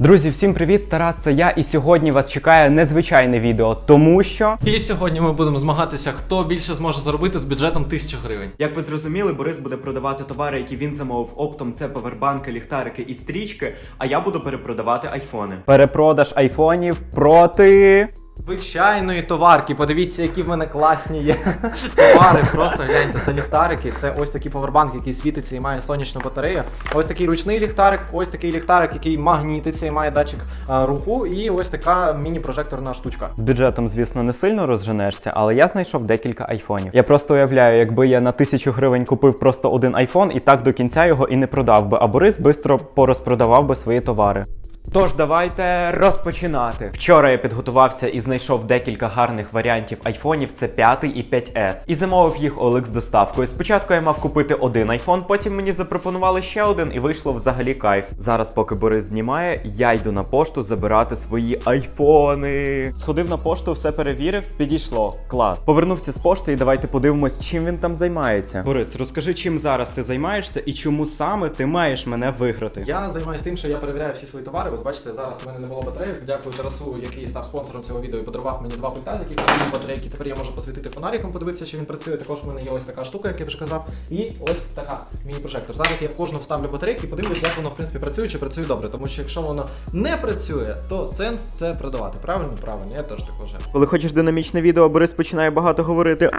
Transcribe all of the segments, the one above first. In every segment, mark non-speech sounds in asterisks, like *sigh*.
Друзі, всім привіт! Тарас, це я, і сьогодні вас чекає незвичайне відео, тому що. І сьогодні ми будемо змагатися, хто більше зможе заробити з бюджетом 1000 гривень. Як ви зрозуміли, Борис буде продавати товари, які він замовив оптом. Це павербанки, ліхтарики і стрічки. А я буду перепродавати айфони. Перепродаж айфонів проти. Звичайної товарки. Подивіться, які в мене класні є *laughs* товари. Просто гляньте, це ліхтарики. Це ось такий повербанк, який світиться і має сонячну батарею. Ось такий ручний ліхтарик, ось такий ліхтарик, який магнітиться і має датчик а, руху. І ось така міні-прожекторна штучка. З бюджетом, звісно, не сильно розженешся, але я знайшов декілька айфонів. Я просто уявляю, якби я на тисячу гривень купив просто один айфон і так до кінця його і не продав би, а Борис бистро порозпродавав би свої товари. Тож давайте розпочинати. Вчора я підготувався і знайшов декілька гарних варіантів айфонів. Це 5 і 5S. І замовив їх OLX з доставкою. Спочатку я мав купити один айфон, потім мені запропонували ще один, і вийшло взагалі кайф. Зараз, поки Борис знімає, я йду на пошту забирати свої айфони. Сходив на пошту, все перевірив, підійшло. Клас. Повернувся з пошти, і давайте подивимось, чим він там займається. Борис, розкажи, чим зараз ти займаєшся і чому саме ти маєш мене виграти. Я займаюся тим, що я перевіряю всі свої товари. От бачите, зараз в мене не було батарейок. Дякую Тарасу, який став спонсором цього відео і подарував мені два пульта, з яких потрібні батарейки. Тепер я можу посвітити фонариком, подивитися, чи він працює. Також в мене є ось така штука, як я вже казав. І ось така міні-прожектор. Зараз я в кожну вставлю батарейки і подивлюсь, як воно в принципі працює, чи працює добре. Тому що якщо воно не працює, то сенс це продавати. Правильно? Правильно, я теж так вважаю. Коли хочеш динамічне відео, Борис починає багато говорити.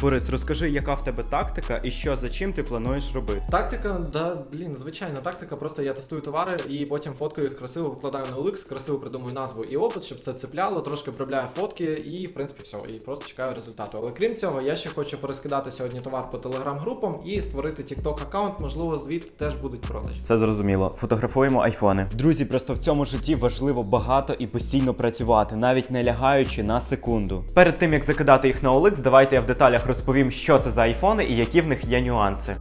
Борис, розкажи, яка в тебе тактика і що за чим ти плануєш робити? Тактика, да, блін, звичайна тактика. Просто я тестую товари і потім фоткаю їх красиво викладаю на OLX, красиво придумую назву і опис, щоб це цепляло, трошки обробляю фотки і в принципі все. І просто чекаю результату. Але крім цього, я ще хочу порозкидати сьогодні товар по телеграм-групам і створити TikTok аккаунт. Можливо, звідти теж будуть продажі. Це зрозуміло. Фотографуємо айфони. Друзі, просто в цьому житті важливо багато і постійно працювати, навіть не лягаючи на секунду. Перед тим як закидати їх на OLX, давайте я в деталях розповім, що це за айфони і які в них є нюанси.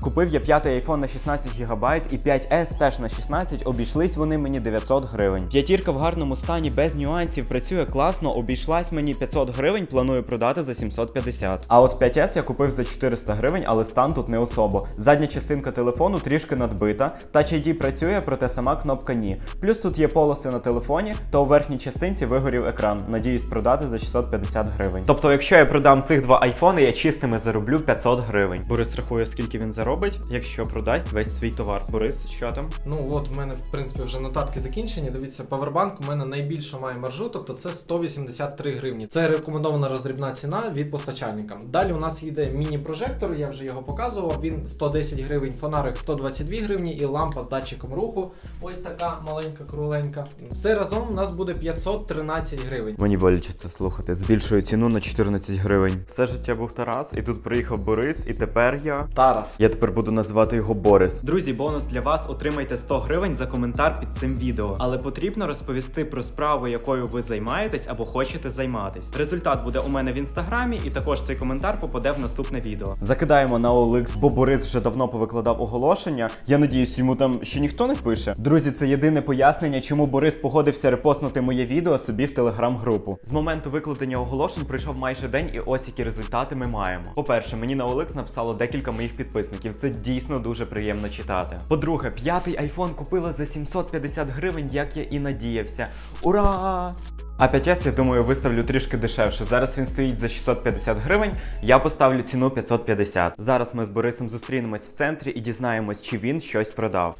Купив я п'ятий iPhone на 16 ГБ і 5S теж на 16, обійшлись вони мені 900 гривень. П'ятірка в гарному стані без нюансів працює класно, обійшлась мені 500 гривень, планую продати за 750. А от 5S я купив за 400 гривень, але стан тут не особо. Задня частинка телефону трішки надбита, Touch ID працює, проте сама кнопка ні. Плюс тут є полоси на телефоні, та у верхній частинці вигорів екран. Надіюсь продати за 650 гривень. Тобто, якщо я продам цих два айфони, я чистими зароблю 500 гривень. Борис рахує, скільки він заробить, якщо продасть весь свій товар. Борис, що там? Ну от в мене в принципі вже нотатки закінчені. Дивіться, павербанк у мене найбільшу має маржу, тобто це 183 гривні. Це рекомендована роздрібна ціна від постачальника. Далі у нас йде міні-прожектор, я вже його показував. Він 110 гривень, фонарик 122 гривні і лампа з датчиком руху. Ось така маленька, кругленька. Все разом у нас буде 513 гривень. Мені боляче це слухати. Збільшую ціну на 14 гривень. Все життя був Тарас, і тут приїхав Борис, і тепер я. Тарас. Я тепер буду називати його Борис. Друзі, бонус для вас отримайте 100 гривень за коментар під цим відео. Але потрібно розповісти про справу, якою ви займаєтесь або хочете займатись. Результат буде у мене в інстаграмі, і також цей коментар попаде в наступне відео. Закидаємо на OLX, бо Борис вже давно повикладав оголошення. Я надіюсь, йому там ще ніхто не пише. Друзі, це єдине пояснення, чому Борис погодився репостнути моє відео собі в телеграм-групу. З моменту викладення оголошень пройшов майже день, і ось які результати ми маємо. По-перше, мені на OLX написало декілька моїх підписників. Це дійсно дуже приємно читати. По-друге, п'ятий айфон купила за 750 гривень, як я і надіявся. Ура! А 5S, я думаю, виставлю трішки дешевше. Зараз він стоїть за 650 гривень. Я поставлю ціну 550. Зараз ми з Борисом зустрінемось в центрі і дізнаємось, чи він щось продав.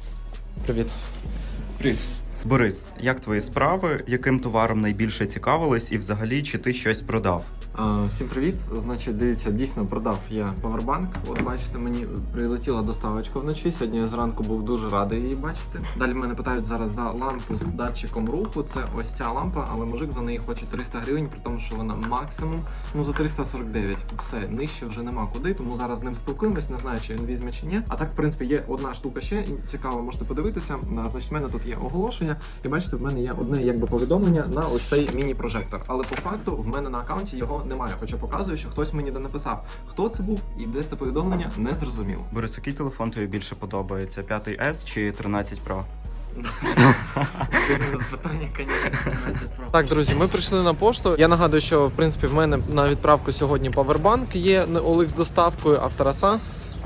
Привіт. Привіт. Борис, як твої справи? Яким товаром найбільше цікавились і взагалі чи ти щось продав? Всім привіт. Значить, дивіться, дійсно продав я павербанк. От бачите, мені прилетіла доставочка вночі. Сьогодні я зранку був дуже радий її бачити. Далі мене питають зараз за лампу з датчиком руху. Це ось ця лампа, але мужик за неї хоче 300 гривень, при тому, що вона максимум ну за 349. Все нижче вже нема куди. Тому зараз з ним спілкуємось. Не знаю, чи він візьме чи ні. А так, в принципі, є одна штука ще цікаво, можете подивитися. Значить, в мене тут є оголошення, і бачите, в мене є одне якби повідомлення на оцей міні-прожектор. Але по факту в мене на аккаунті його немає. Хоча показує, що хтось мені де написав. Хто це був і де це повідомлення, не зрозуміло. Борис, який телефон тобі більше подобається? 5 S чи 13 Pro? Так, друзі, ми прийшли на пошту. Я нагадую, що в принципі в мене на відправку сьогодні павербанк є Не Олекс з доставкою, а в Тараса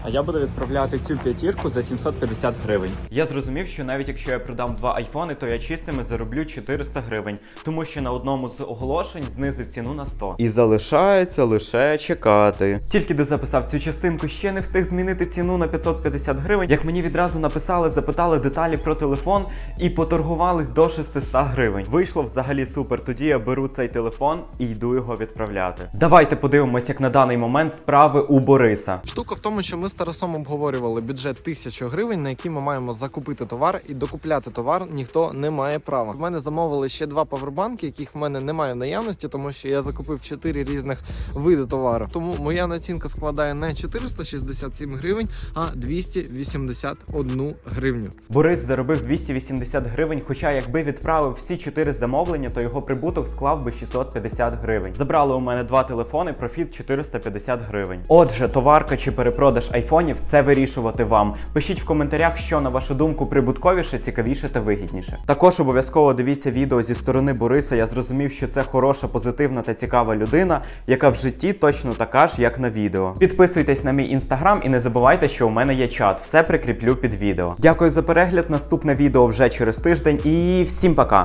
А я буду відправляти цю п'ятірку за 750 гривень. Я зрозумів, що навіть якщо я продам два айфони, то я чистими зароблю 400 гривень, тому що на одному з оголошень знизив ціну на 100. І залишається лише чекати. Тільки дозаписав цю частинку, ще не встиг змінити ціну на 550 гривень. Як мені відразу написали, запитали деталі про телефон і поторгувались до 600 гривень. Вийшло взагалі супер. Тоді я беру цей телефон і йду його відправляти. Давайте подивимось, як на даний момент справи у Бориса. Штука в тому, що ми з Тарасом обговорювали бюджет 1000 гривень, на який ми маємо закупити товар, і докупляти товар ніхто не має права. В мене замовили ще два павербанки, яких в мене немає в наявності, тому що я закупив 4 різних види товару. Тому моя націнка складає не 467 гривень, а 281 гривню. Борис заробив 280 гривень, хоча якби відправив всі 4 замовлення, то його прибуток склав би 650 гривень. Забрали у мене два телефони, профіт 450 гривень. Отже, товарка чи перепродаж айфонів це вирішувати вам. Пишіть в коментарях, що на вашу думку прибутковіше, цікавіше та вигідніше. Також обов'язково дивіться відео зі сторони Бориса. Я зрозумів, що це хороша, позитивна та цікава людина, яка в житті точно така ж, як на відео. Підписуйтесь на мій інстаграм і не забувайте, що у мене є чат. Все прикріплю під відео. Дякую за перегляд. Наступне відео вже через тиждень і всім пока!